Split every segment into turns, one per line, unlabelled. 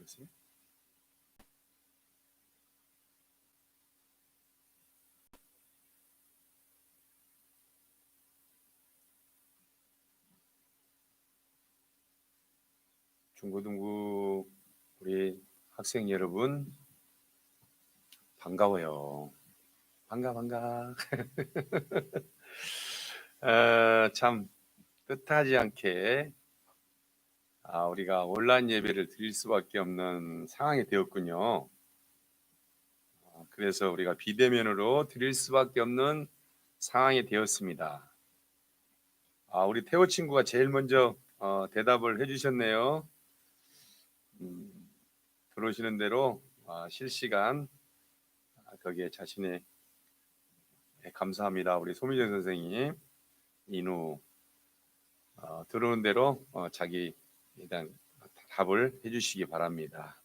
그러세요? 중고등부 우리 학생 여러분 반가워요. 반가 반가. 어, 참 뜻하지 않게 아, 우리가 온라인 예배를 드릴 수밖에 없는 상황이 되었군요. 아, 그래서 우리가 비대면으로 드릴 수밖에 없는 상황이 되었습니다. 아, 우리 태호 친구가 제일 먼저 어, 대답을 해주셨네요. 음, 들어오시는 대로 아, 실시간 아, 거기에 자신의 네, 감사합니다. 우리 소미정 선생님 인우 어, 들어오는 대로 어, 자기 일단 답을 해주시기 바랍니다.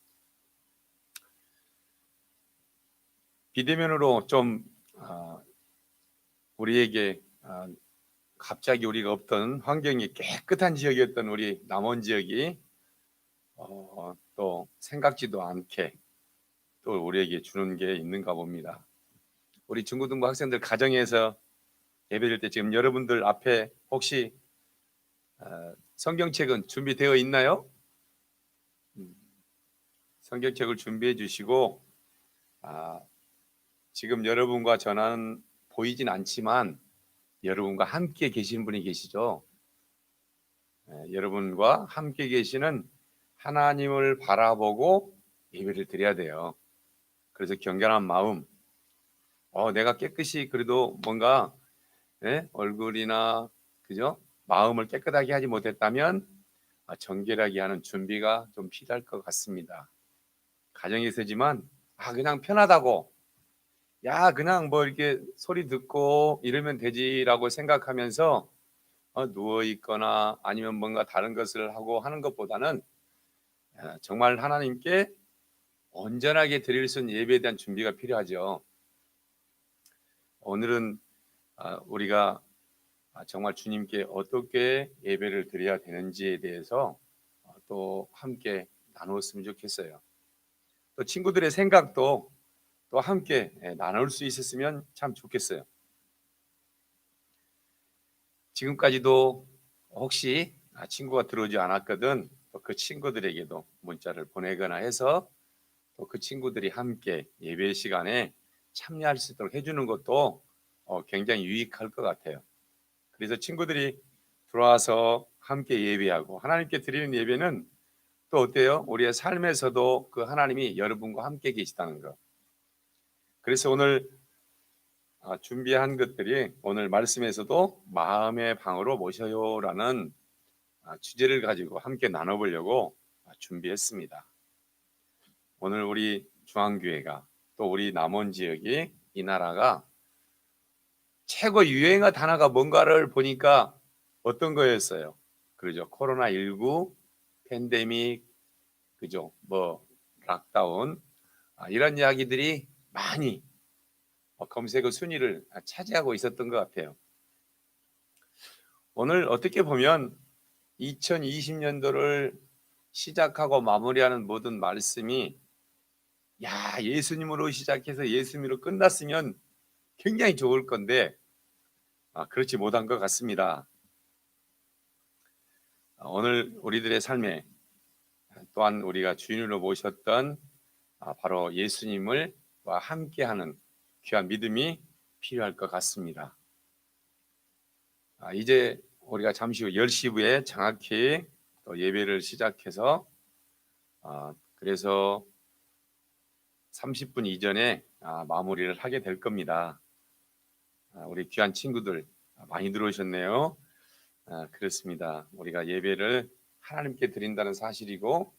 비대면으로 좀 아, 우리에게 아, 갑자기 우리가 없던 환경이 깨끗한 지역이었던 우리 남원 지역이 어, 또 생각지도 않게 또 우리에게 주는 게 있는가 봅니다. 우리 중고등부 학생들 가정에서 예배드릴 때 지금 여러분들 앞에 혹시 어, 성경책은 준비되어 있나요? 음, 성경책을 준비해 주시고 아, 지금 여러분과 전화는 보이진 않지만 여러분과 함께 계신 분이 계시죠. 예, 여러분과 함께 계시는 하나님을 바라보고 예배를 드려야 돼요. 그래서 경건한 마음, 어, 내가 깨끗이 그래도 뭔가 예? 얼굴이나 그죠? 마음을 깨끗하게 하지 못했다면 아, 정결하게 하는 준비가 좀 필요할 것 같습니다. 가정에서지만 아 그냥 편하다고 야 그냥 뭐 이렇게 소리 듣고 이러면 되지라고 생각하면서 어, 누워 있거나 아니면 뭔가 다른 것을 하고 하는 것보다는 아, 정말 하나님께 온전하게 드릴 수 있는 예배에 대한 준비가 필요하죠. 오늘은 아, 우리가 아, 정말 주님께 어떻게 예배를 드려야 되는지에 대해서 어, 또 함께 나누었으면 좋겠어요. 또 친구들의 생각도 또 함께 예, 나눌 수 있었으면 참 좋겠어요. 지금까지도 혹시 아, 친구가 들어오지 않았거든 또그 친구들에게도 문자를 보내거나 해서 또 그 친구들이 함께 예배 시간에 참여할 수 있도록 해주는 것도 어, 굉장히 유익할 것 같아요. 그래서 친구들이 들어와서 함께 예배하고 하나님께 드리는 예배는 또 어때요? 우리의 삶에서도 그 하나님이 여러분과 함께 계시다는 것. 그래서 오늘 아, 준비한 것들이 오늘 말씀에서도 마음의 방으로 모셔요라는 아, 주제를 가지고 함께 나눠보려고 아, 준비했습니다. 오늘 우리 중앙교회가 또 우리 남원 지역이 이 나라가 최고 유행어 단어가 뭔가를 보니까 어떤 거였어요? 그죠? 코로나 19, 팬데믹, 그죠? 뭐 락다운 아, 이런 이야기들이 많이 어, 검색어 순위를 차지하고 있었던 것 같아요. 오늘 어떻게 보면 2020년도를 시작하고 마무리하는 모든 말씀이 야 예수님으로 시작해서 예수님으로 끝났으면 굉장히 좋을 건데 아, 그렇지 못한 것 같습니다. 아, 오늘 우리들의 삶에 또한 우리가 주인으로 모셨던 아, 바로 예수님을 와 함께하는 귀한 믿음이 필요할 것 같습니다. 아, 이제 우리가 잠시 후 10시 후에 정확히 또 예배를 시작해서 아, 그래서 30분 이전에 아, 마무리를 하게 될 겁니다. 아, 우리 귀한 친구들 많이 들어오셨네요. 아, 그렇습니다. 우리가 예배를 하나님께 드린다는 사실이고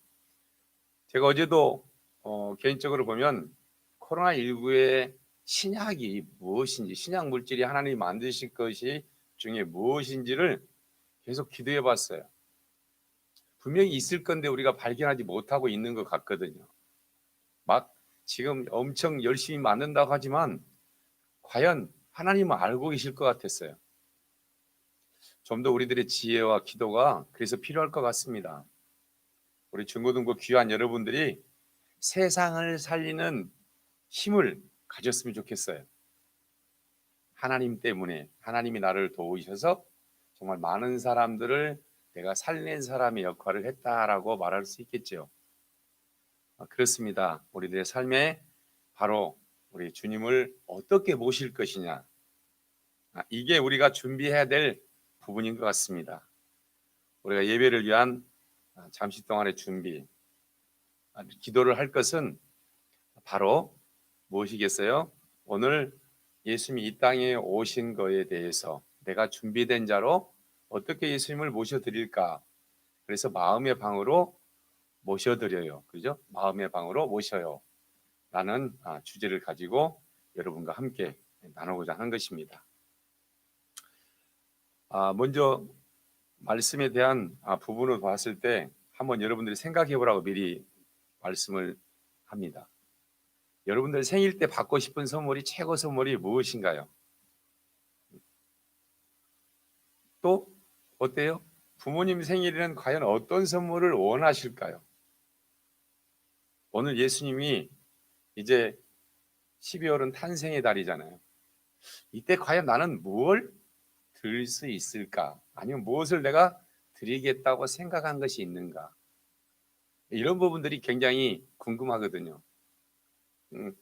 제가 어제도 어, 개인적으로 보면 코로나19의 신약이 무엇인지 신약 물질이 하나님이 만드신 것이 중에 무엇인지를 계속 기도해 봤어요. 분명히 있을 건데 우리가 발견하지 못하고 있는 것 같거든요. 막 지금 엄청 열심히 만든다고 하지만 과연 하나님은 알고 계실 것 같았어요. 좀 더 우리들의 지혜와 기도가 그래서 필요할 것 같습니다. 우리 중고등부 귀한 여러분들이 세상을 살리는 힘을 가졌으면 좋겠어요. 하나님 때문에 하나님이 나를 도우셔서 정말 많은 사람들을 내가 살린 사람의 역할을 했다라고 말할 수 있겠죠. 아, 그렇습니다. 우리들의 삶에 바로 우리 주님을 어떻게 모실 것이냐. 아, 이게 우리가 준비해야 될 부분인 것 같습니다. 우리가 예배를 위한 아, 잠시 동안의 준비, 아, 기도를 할 것은 바로 무엇이겠어요? 오늘 예수님이 이 땅에 오신 거에 대해서 내가 준비된 자로 어떻게 예수님을 모셔드릴까? 그래서 마음의 방으로 모셔드려요. 그죠? 마음의 방으로 모셔요. 라는 아, 주제를 가지고 여러분과 함께 나누고자 하는 것입니다. 아, 먼저 말씀에 대한 아, 부분을 봤을 때 한번 여러분들이 생각해 보라고 미리 말씀을 합니다. 여러분들 생일 때 받고 싶은 선물이 최고 선물이 무엇인가요? 또 어때요? 부모님 생일에는 과연 어떤 선물을 원하실까요? 오늘 예수님이 이제 12월은 탄생의 달이잖아요. 이때 과연 나는 무엇을 드릴 수 있을까? 아니면 무엇을 내가 드리겠다고 생각한 것이 있는가? 이런 부분들이 굉장히 궁금하거든요. 음,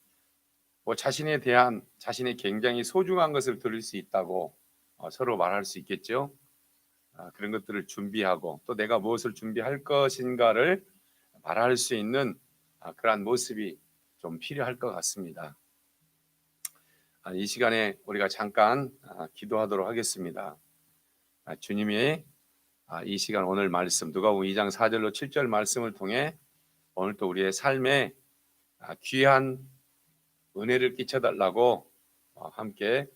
뭐 자신에 대한 자신의 굉장히 소중한 것을 드릴 수 있다고 어, 서로 말할 수 있겠죠. 아, 그런 것들을 준비하고 또 내가 무엇을 준비할 것인가를 말할 수 있는 아, 그러한 모습이 좀 필요할 것 같습니다. 아, 이 시간에 우리가 잠깐 아, 기도하도록 하겠습니다. 아, 주님이 아, 이 시간 오늘 말씀 누가복음 2장 4절로 7절 말씀을 통해 오늘 또 우리의 삶에 아, 귀한 은혜를 끼쳐달라고 어, 함께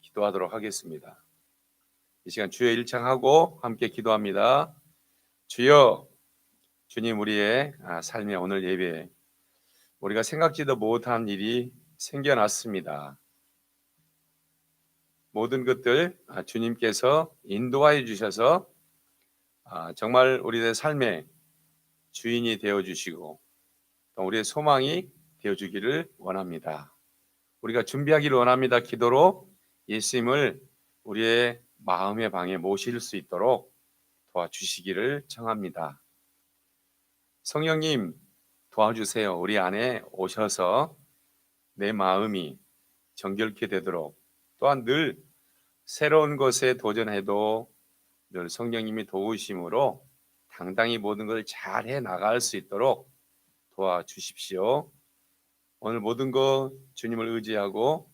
기도하도록 하겠습니다. 이 시간 주여 일창하고 함께 기도합니다. 주여 주님 우리의 아, 삶의 오늘 예배 우리가 생각지도 못한 일이 생겨났습니다. 모든 것들 아, 주님께서 인도하여 주셔서 아, 정말 우리의 삶의 주인이 되어 주시고 또 우리의 소망이 되어 주기를 원합니다. 우리가 준비하기를 원합니다. 기도로 예수님을 우리의 마음의 방에 모실 수 있도록 도와주시기를 청합니다. 성령님 도와주세요. 우리 안에 오셔서 내 마음이 정결케 되도록 또한 늘 새로운 것에 도전해도 늘 성령님이 도우심으로 당당히 모든 걸잘해 나갈 수 있도록 도와주십시오. 오늘 모든 것 주님을 의지하고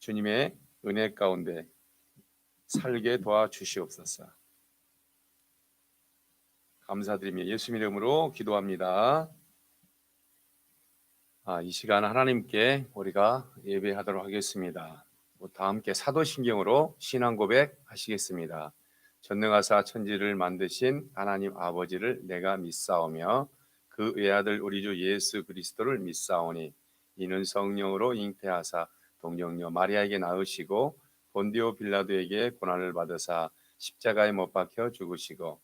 주님의 은혜 가운데 살게 도와주시옵소서. 감사드리며 예수님 이름으로 기도합니다. 아, 이 시간 하나님께 우리가 예배하도록 하겠습니다. 뭐다 함께 사도신경으로 신앙 고백 하시겠습니다. 전능하사 천지를 만드신 하나님 아버지를 내가 믿사오며 그 외아들 우리 주 예수 그리스도를 믿사오니 이는 성령으로 잉태하사 동정녀 마리아에게 낳으시고 본디오 빌라도에게 고난을 받으사 십자가에 못 박혀 죽으시고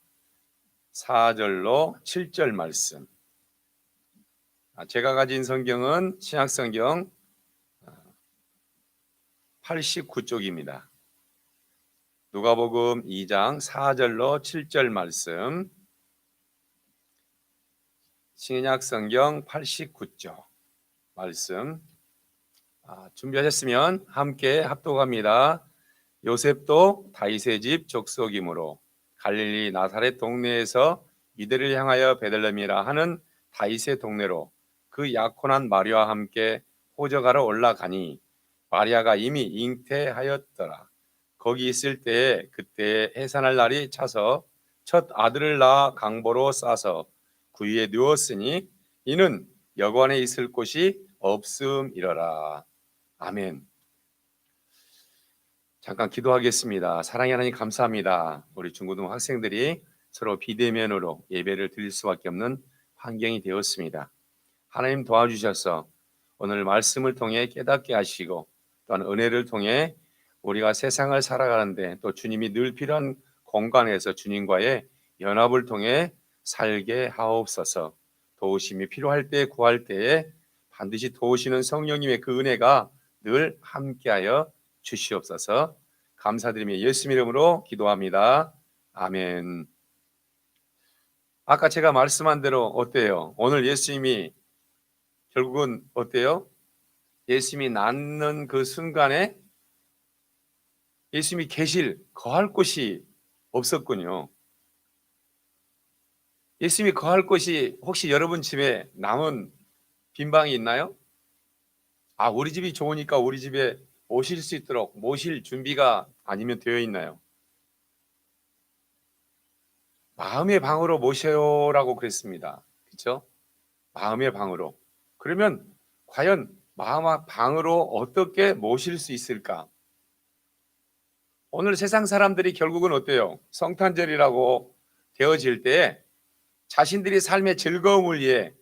4절로 7절 말씀. 아, 제가 가진 성경은 신약성경 89쪽입니다. 누가복음 2장 4절로 7절 말씀. 신약성경 89쪽 말씀. 아, 준비하셨으면 함께 합독합니다. 요셉도 다윗의 집 족속이므로 갈릴리 나사렛 동네에서 이들을 향하여 베들레헴이라 하는 다윗의 동네로 그 약혼한 마리아와 함께 호적하러 올라가니 마리아가 이미 잉태하였더라. 거기 있을 때에 그때 해산할 날이 차서 첫 아들을 낳아 강보로 싸서 그 위에 누웠으니 이는 여관에 있을 곳이 없음이러라. 아멘. 잠깐 기도하겠습니다. 사랑의 하나님 감사합니다. 우리 중고등 학생들이 서로 비대면으로 예배를 드릴 수밖에 없는 환경이 되었습니다. 하나님 도와주셔서 오늘 말씀을 통해 깨닫게 하시고 또한 은혜를 통해 우리가 세상을 살아가는데 또 주님이 늘 필요한 공간에서 주님과의 연합을 통해 살게 하옵소서. 도우심이 필요할 때 구할 때에 반드시 도우시는 성령님의 그 은혜가 늘 함께하여 주시옵소서. 감사드리며 예수 이름으로 기도합니다. 아멘. 아까 제가 말씀한 대로 어때요? 오늘 예수님이 결국은 어때요? 예수님이 낳는 그 순간에 예수님이 계실 거할 곳이 없었군요. 예수님이 거할 곳이 혹시 여러분 집에 남은 빈 방이 있나요? 아, 우리 집이 좋으니까 우리 집에 오실 수 있도록 모실 준비가 아니면 되어 있나요? 마음의 방으로 모셔요라고 그랬습니다. 그렇죠? 마음의 방으로. 그러면 과연 마음 방으로 어떻게 모실 수 있을까? 오늘 세상 사람들이 결국은 어때요? 성탄절이라고 되어질 때 자신들이 삶의 즐거움을 위해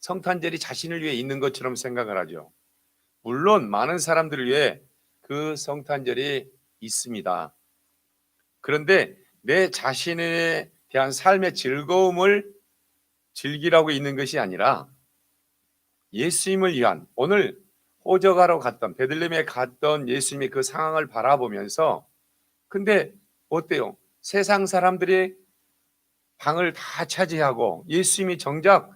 성탄절이 자신을 위해 있는 것처럼 생각을 하죠. 물론 많은 사람들을 위해 그 성탄절이 있습니다. 그런데 내 자신에 대한 삶의 즐거움을 즐기라고 있는 것이 아니라 예수님을 위한 오늘 호적하러 갔던 베들레헴에 갔던 예수님의 그 상황을 바라보면서 근데 어때요? 세상 사람들이 방을 다 차지하고 예수님이 정작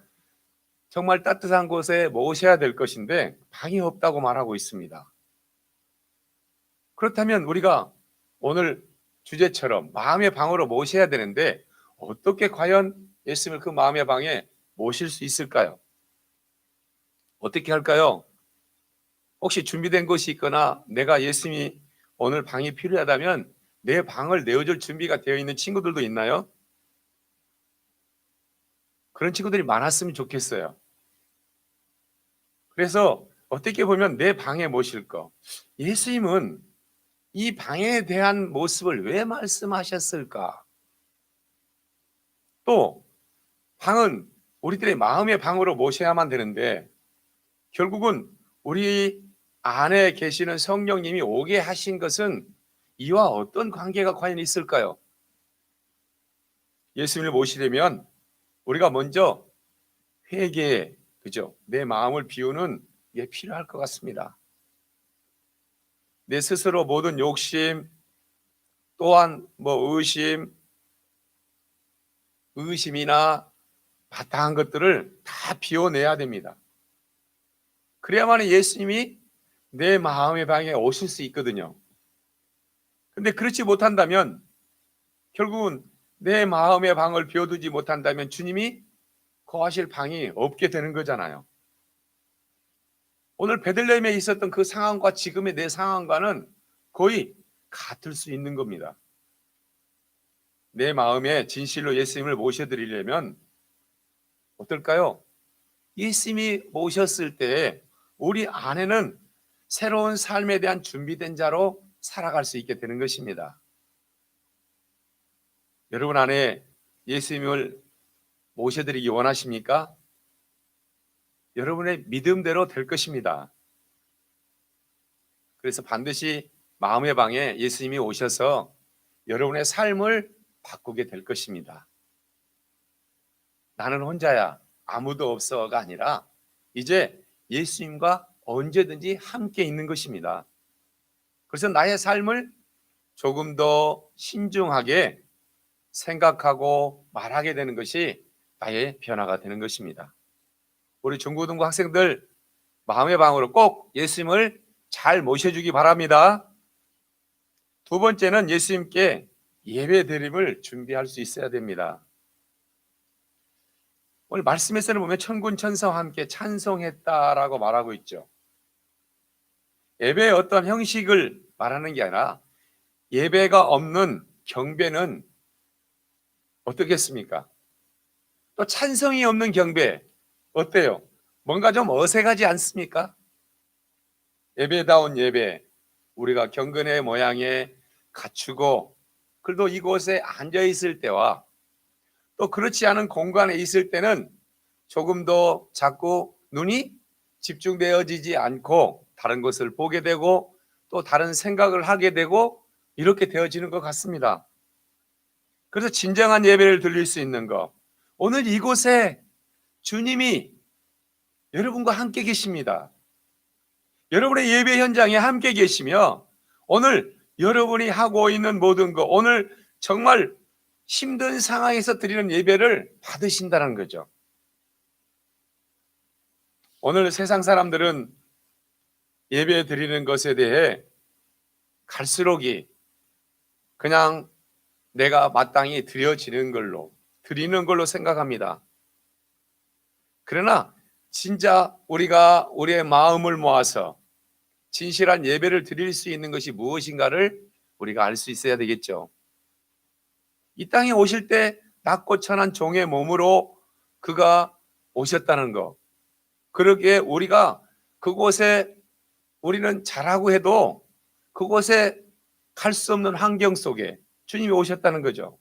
정말 따뜻한 곳에 모셔야 될 것인데 방이 없다고 말하고 있습니다. 그렇다면 우리가 오늘 주제처럼 마음의 방으로 모셔야 되는데 어떻게 과연 예수님을 그 마음의 방에 모실 수 있을까요? 어떻게 할까요? 혹시 준비된 것이 있거나 내가 예수님이 오늘 방이 필요하다면 내 방을 내어줄 준비가 되어 있는 친구들도 있나요? 그런 친구들이 많았으면 좋겠어요. 그래서 어떻게 보면 내 방에 모실 거. 예수님은 이 방에 대한 모습을 왜 말씀하셨을까? 또 방은 우리들의 마음의 방으로 모셔야만 되는데 결국은 우리 안에 계시는 성령님이 오게 하신 것은 이와 어떤 관계가 과연 있을까요? 예수님을 모시려면 우리가 먼저 회개, 그죠? 내 마음을 비우는 게 필요할 것 같습니다. 내 스스로 모든 욕심, 또한 뭐 의심, 의심이나 바탕한 것들을 다 비워내야 됩니다. 그래야만 예수님이 내 마음의 방에 오실 수 있거든요. 근데 그렇지 못한다면 결국은 내 마음의 방을 비워두지 못한다면 주님이 거하실 방이 없게 되는 거잖아요. 오늘 베들레헴에 있었던 그 상황과 지금의 내 상황과는 거의 같을 수 있는 겁니다. 내 마음에 진실로 예수님을 모셔드리려면 어떨까요? 예수님이 모셨을 때 우리 안에는 새로운 삶에 대한 준비된 자로 살아갈 수 있게 되는 것입니다. 여러분 안에 예수님을 모셔드리기 원하십니까? 여러분의 믿음대로 될 것입니다. 그래서 반드시 마음의 방에 예수님이 오셔서 여러분의 삶을 바꾸게 될 것입니다. 나는 혼자야 아무도 없어가 아니라 이제 예수님과 언제든지 함께 있는 것입니다. 그래서 나의 삶을 조금 더 신중하게 생각하고 말하게 되는 것이 나의 변화가 되는 것입니다. 우리 중고등부 학생들 마음의 방으로 꼭 예수님을 잘 모셔주기 바랍니다. 두 번째는 예수님께 예배 드림을 준비할 수 있어야 됩니다. 오늘 말씀에서는 보면 천군 천사와 함께 찬송했다라고 말하고 있죠. 예배의 어떤 형식을 말하는 게 아니라 예배가 없는 경배는 어떻겠습니까? 또 찬성이 없는 경배 어때요? 뭔가 좀 어색하지 않습니까? 예배다운 예배 우리가 경건의 모양에 갖추고 그래도 이곳에 앉아 있을 때와 또 그렇지 않은 공간에 있을 때는 조금 더 자꾸 눈이 집중되어지지 않고 다른 것을 보게 되고 또 다른 생각을 하게 되고 이렇게 되어지는 것 같습니다. 그래서 진정한 예배를 드릴 수 있는 것. 오늘 이곳에 주님이 여러분과 함께 계십니다. 여러분의 예배 현장에 함께 계시며 오늘 여러분이 하고 있는 모든 것, 오늘 정말 힘든 상황에서 드리는 예배를 받으신다는 거죠. 오늘 세상 사람들은 예배 드리는 것에 대해 갈수록이 그냥 내가 마땅히 드려지는 걸로 드리는 걸로 생각합니다. 그러나 진짜 우리가 우리의 마음을 모아서 진실한 예배를 드릴 수 있는 것이 무엇인가를 우리가 알 수 있어야 되겠죠. 이 땅에 오실 때 낮고 천한 종의 몸으로 그가 오셨다는 것. 그러기에 우리가 그곳에 우리는 잘하고 해도 그곳에 갈 수 없는 환경 속에 주님이 오셨다는 거죠.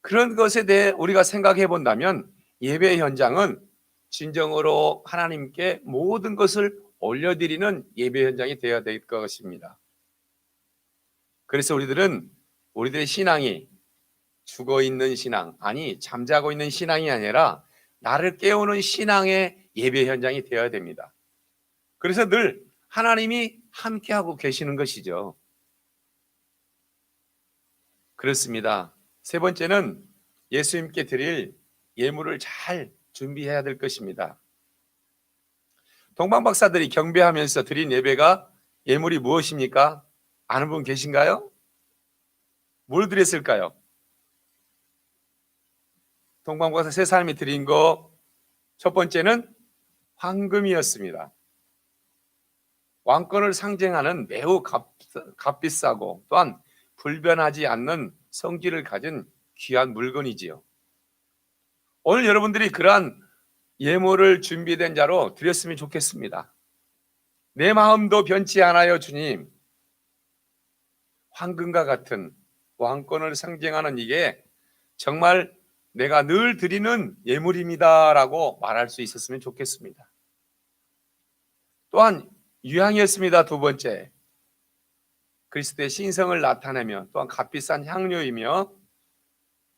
그런 것에 대해 우리가 생각해 본다면 예배 현장은 진정으로 하나님께 모든 것을 올려드리는 예배 현장이 되어야 될 것입니다. 그래서 우리들은 우리들의 신앙이 죽어 있는 신앙, 아니 잠자고 있는 신앙이 아니라 나를 깨우는 신앙의 예배 현장이 되어야 됩니다. 그래서 늘 하나님이 함께하고 계시는 것이죠. 그렇습니다. 세 번째는 예수님께 드릴 예물을 잘 준비해야 될 것입니다. 동방 박사들이 경배하면서 드린 예배가 예물이 무엇입니까? 아는 분 계신가요? 뭘 드렸을까요? 동방 박사 세 사람이 드린 거 첫 번째는 황금이었습니다. 왕권을 상징하는 매우 값, 값비싸고 또한 불변하지 않는 성질을 가진 귀한 물건이지요. 오늘 여러분들이 그러한 예물을 준비된 자로 드렸으면 좋겠습니다. 내 마음도 변치 않아요, 주님. 황금과 같은 왕권을 상징하는 이게 정말 내가 늘 드리는 예물입니다라고 말할 수 있었으면 좋겠습니다. 또한 유향이었습니다. 두 번째. 그리스도의 신성을 나타내며 또한 값비싼 향료이며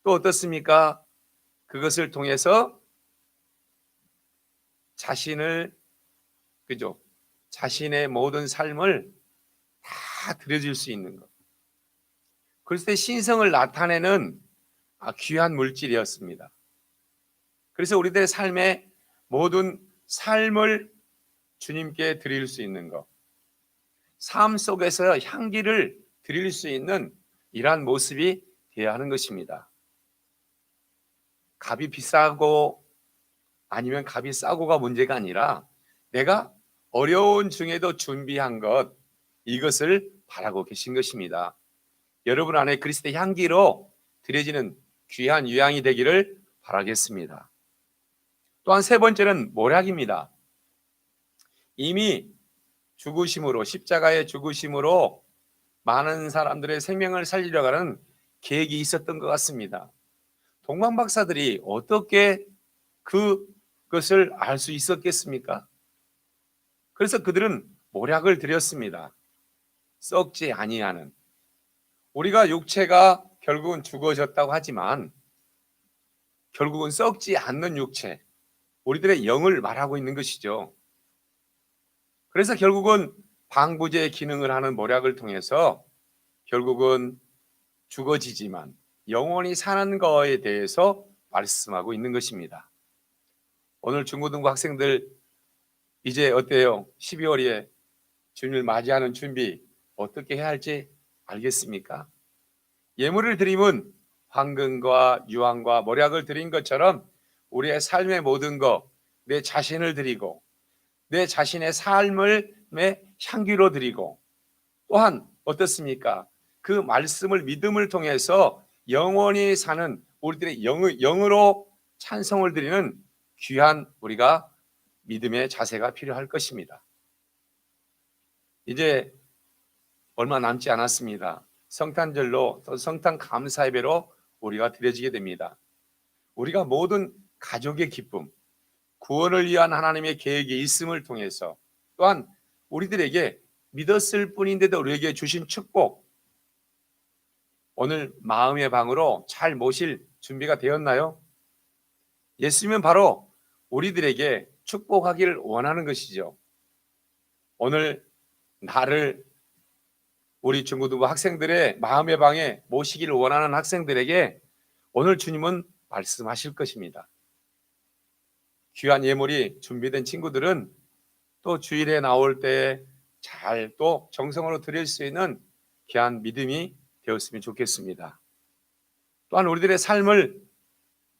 또 어떻습니까? 그것을 통해서 자신을 그죠? 자신의 모든 삶을 다 드려줄 수 있는 것. 그리스도의 신성을 나타내는 아, 귀한 물질이었습니다. 그래서 우리들의 삶의 모든 삶을 주님께 드릴 수 있는 것. 삶 속에서 향기를 드릴 수 있는 이러한 모습이 되어야 하는 것입니다. 값이 비싸고 아니면 값이 싸고가 문제가 아니라 내가 어려운 중에도 준비한 것 이것을 바라고 계신 것입니다. 여러분 안에 그리스도의 향기로 드려지는 귀한 유향이 되기를 바라겠습니다. 또한 세 번째는 모략입니다. 이미 죽으심으로 십자가의 죽으심으로 많은 사람들의 생명을 살리려고 하는 계획이 있었던 것 같습니다. 동방 박사들이 어떻게 그것을 알 수 있었겠습니까? 그래서 그들은 모략을 드렸습니다. 썩지 아니하는 우리가 육체가 결국은 죽어졌다고 하지만 결국은 썩지 않는 육체, 우리들의 영을 말하고 있는 것이죠. 그래서 결국은 방부제 기능을 하는 모략을 통해서 결국은 죽어지지만 영원히 사는 거에 대해서 말씀하고 있는 것입니다. 오늘 중고등부 학생들 이제 어때요? 12월에 주님을 맞이하는 준비 어떻게 해야 할지 알겠습니까? 예물을 드림은 황금과 유황과 모략을 드린 것처럼 우리의 삶의 모든 것, 내 자신을 드리고 내 자신의 삶을 향기로 드리고 또한 어떻습니까? 그 말씀을 믿음을 통해서 영원히 사는 우리들의 영, 영으로 찬송을 드리는 귀한 우리가 믿음의 자세가 필요할 것입니다. 이제 얼마 남지 않았습니다. 성탄절로 또 성탄 감사 예배로 우리가 드려지게 됩니다. 우리가 모든 가족의 기쁨, 구원을 위한 하나님의 계획이 있음을 통해서 또한 우리들에게 믿었을 뿐인데도 우리에게 주신 축복, 오늘 마음의 방으로 잘 모실 준비가 되었나요? 예수님은 바로 우리들에게 축복하기를 원하는 것이죠. 오늘 나를 우리 중고등부 학생들의 마음의 방에 모시기를 원하는 학생들에게 오늘 주님은 말씀하실 것입니다. 귀한 예물이 준비된 친구들은 또 주일에 나올 때 잘 또 정성으로 드릴 수 있는 귀한 믿음이 되었으면 좋겠습니다. 또한 우리들의 삶을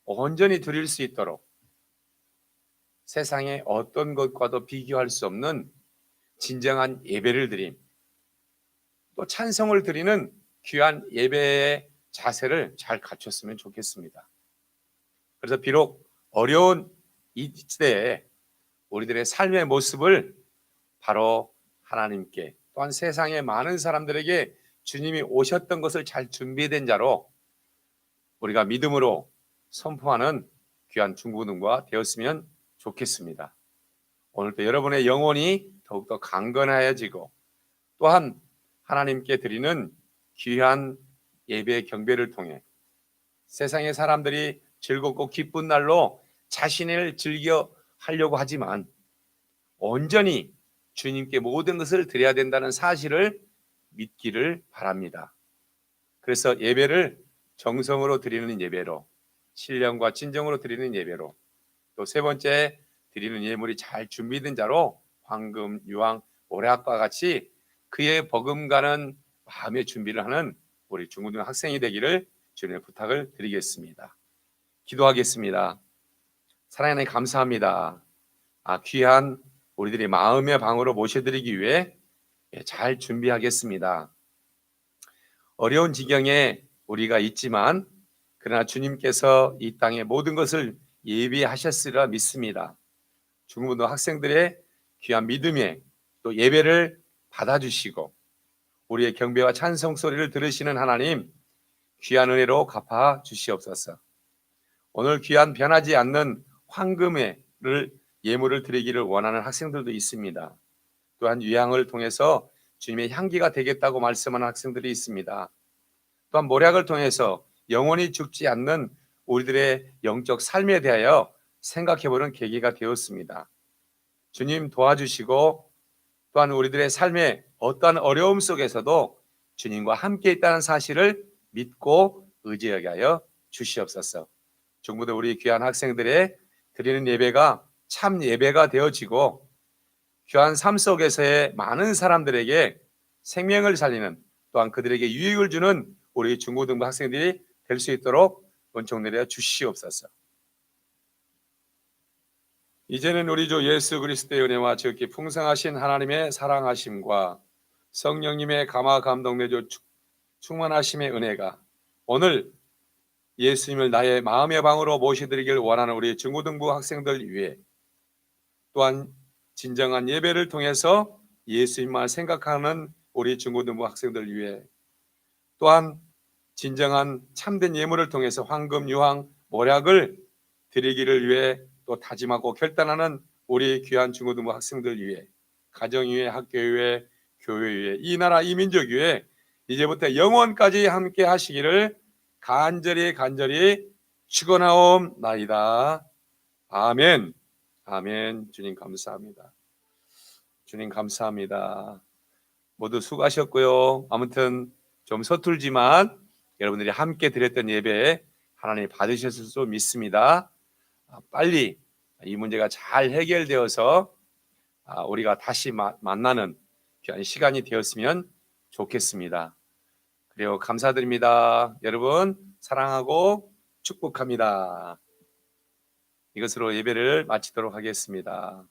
온전히 드릴 수 있도록 세상의 어떤 것과도 비교할 수 없는 진정한 예배를 드림, 또 찬성을 드리는 귀한 예배의 자세를 잘 갖췄으면 좋겠습니다. 그래서 비록 어려운 이 시대에 우리들의 삶의 모습을 바로 하나님께 또한 세상의 많은 사람들에게 주님이 오셨던 것을 잘 준비된 자로 우리가 믿음으로 선포하는 귀한 중고등과 되었으면 좋겠습니다. 오늘도 여러분의 영혼이 더욱더 강건하여지고 또한 하나님께 드리는 귀한 예배 경배를 통해 세상의 사람들이 즐겁고 기쁜 날로 자신을 즐겨 하려고 하지만 온전히 주님께 모든 것을 드려야 된다는 사실을 믿기를 바랍니다. 그래서 예배를 정성으로 드리는 예배로 신령과 진정으로 드리는 예배로 또 세 번째 드리는 예물이 잘 준비된 자로 황금, 유황, 오래학과 같이 그의 버금가는 마음의 준비를 하는 우리 중고등 학생이 되기를 주님의 부탁을 드리겠습니다. 기도하겠습니다. 사랑하는 감사합니다. 아, 귀한 우리들이 마음의 방으로 모셔드리기 위해 예, 잘 준비하겠습니다. 어려운 지경에 우리가 있지만 그러나 주님께서 이 땅의 모든 것을 예비하셨으리라 믿습니다. 중고등 학생들의 귀한 믿음에 또 예배를 받아주시고 우리의 경배와 찬송 소리를 들으시는 하나님 귀한 은혜로 갚아 주시옵소서. 오늘 귀한 변하지 않는 황금을 예물을 드리기를 원하는 학생들도 있습니다. 또한 유향을 통해서 주님의 향기가 되겠다고 말씀하는 학생들이 있습니다. 또한 모략을 통해서 영원히 죽지 않는 우리들의 영적 삶에 대하여 생각해보는 계기가 되었습니다. 주님 도와주시고 또한 우리들의 삶의 어떠한 어려움 속에서도 주님과 함께 있다는 사실을 믿고 의지하게 하여 주시옵소서. 중부도 우리 귀한 학생들의 드리는 예배가 참 예배가 되어지고 귀한 삶 속에서의 많은 사람들에게 생명을 살리는 또한 그들에게 유익을 주는 우리 중고등부 학생들이 될 수 있도록 원총 내려 주시옵소서. 이제는 우리 주 예수 그리스도의 은혜와 지극히 풍성하신 하나님의 사랑하심과 성령님의 감화 감동 내주 충만하심의 은혜가 오늘 예수님을 나의 마음의 방으로 모셔드리길 원하는 우리 중고등부 학생들 위해 또한 진정한 예배를 통해서 예수님만 생각하는 우리 중고등부 학생들 위해 또한 진정한 참된 예물을 통해서 황금, 유황, 모략을 드리기를 위해 또 다짐하고 결단하는 우리 귀한 중고등부 학생들 위해 가정 위해 학교 위해 교회 위해 이 나라 이 민족 위해 이제부터 영원까지 함께 하시기를 간절히 간절히 축원하옵나이다. 아멘. 아멘. 주님 감사합니다. 주님 감사합니다. 모두 수고하셨고요. 아무튼 좀 서툴지만 여러분들이 함께 드렸던 예배 하나님 받으셨을 줄 믿습니다. 아, 빨리 이 문제가 잘 해결되어서 아, 우리가 다시 만나는 귀한 시간이 되었으면 좋겠습니다. 그리고 감사드립니다. 여러분 사랑하고 축복합니다. 이것으로 예배를 마치도록 하겠습니다.